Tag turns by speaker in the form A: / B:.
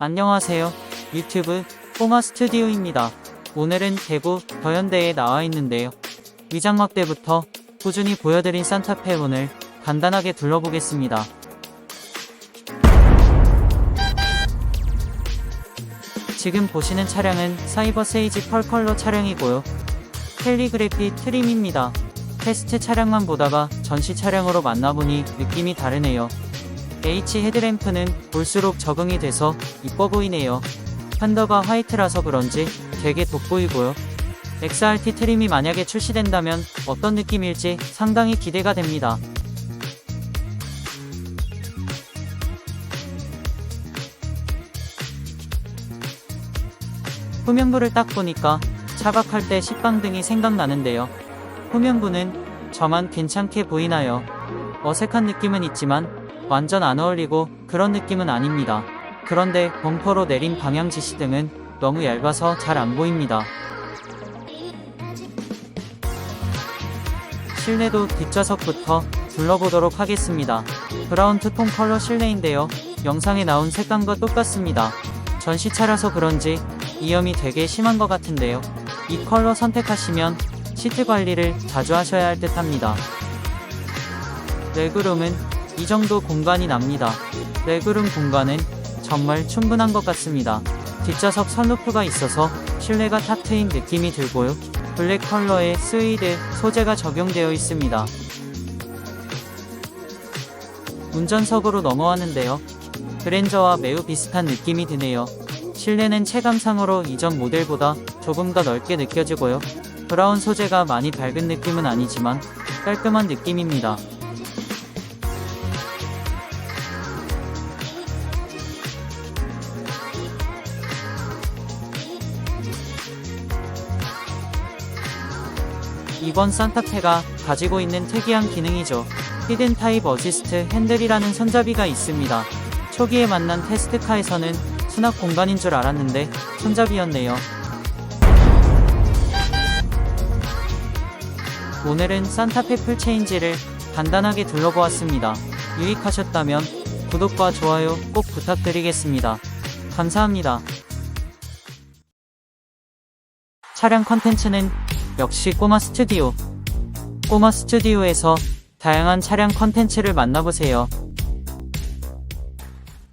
A: 안녕하세요. 유튜브 꼬마 스튜디오입니다. 오늘은 대구 더현대에 나와 있는데요. 위장막 때부터 꾸준히 보여드린 산타페1을 간단하게 둘러보겠습니다. 지금 보시는 차량은 사이버 세이지 펄 컬러 차량이고요. 캘리그래피 트림입니다. 테스트 차량만 보다가 전시 차량으로 만나보니 느낌이 다르네요. H 헤드램프는 볼수록 적응이 돼서 이뻐 보이네요. 펀더가 화이트라서 그런지 되게 돋보이고요. XRT 트림이 만약에 출시된다면 어떤 느낌일지 상당히 기대가 됩니다. 후면부를 딱 보니까 차박할 때 식빵등이 생각나는데요. 후면부는 저만 괜찮게 보이나요? 어색한 느낌은 있지만 완전 안 어울리고 그런 느낌은 아닙니다. 그런데 범퍼로 내린 방향 지시등은 너무 얇아서 잘 안 보입니다. 실내도 뒷좌석부터 둘러보도록 하겠습니다. 브라운 투톤 컬러 실내인데요. 영상에 나온 색감과 똑같습니다. 전시차라서 그런지 이염이 되게 심한 것 같은데요. 이 컬러 선택하시면 시트 관리를 자주 하셔야 할 듯 합니다. 레그룸은 이 정도 공간이 납니다. 레그룸 공간은 정말 충분한 것 같습니다. 뒷좌석 선루프가 있어서 실내가 탁 트인 느낌이 들고요. 블랙 컬러의 스위드 소재가 적용되어 있습니다. 운전석으로 넘어왔는데요. 그랜저와 매우 비슷한 느낌이 드네요. 실내는 체감상으로 이전 모델보다 조금 더 넓게 느껴지고요. 브라운 소재가 많이 밝은 느낌은 아니지만 깔끔한 느낌입니다. 이번 산타페가 가지고 있는 특이한 기능이죠. 히든 타입 어시스트 핸들이라는 손잡이가 있습니다. 초기에 만난 테스트카에서는 수납 공간인 줄 알았는데 손잡이였네요. 오늘은 산타페 풀체인지를 간단하게 둘러보았습니다. 유익하셨다면 구독과 좋아요 꼭 부탁드리겠습니다. 감사합니다. 차량 컨텐츠는 역시 꼬마 스튜디오. 꼬마 스튜디오에서 다양한 차량 컨텐츠를 만나보세요.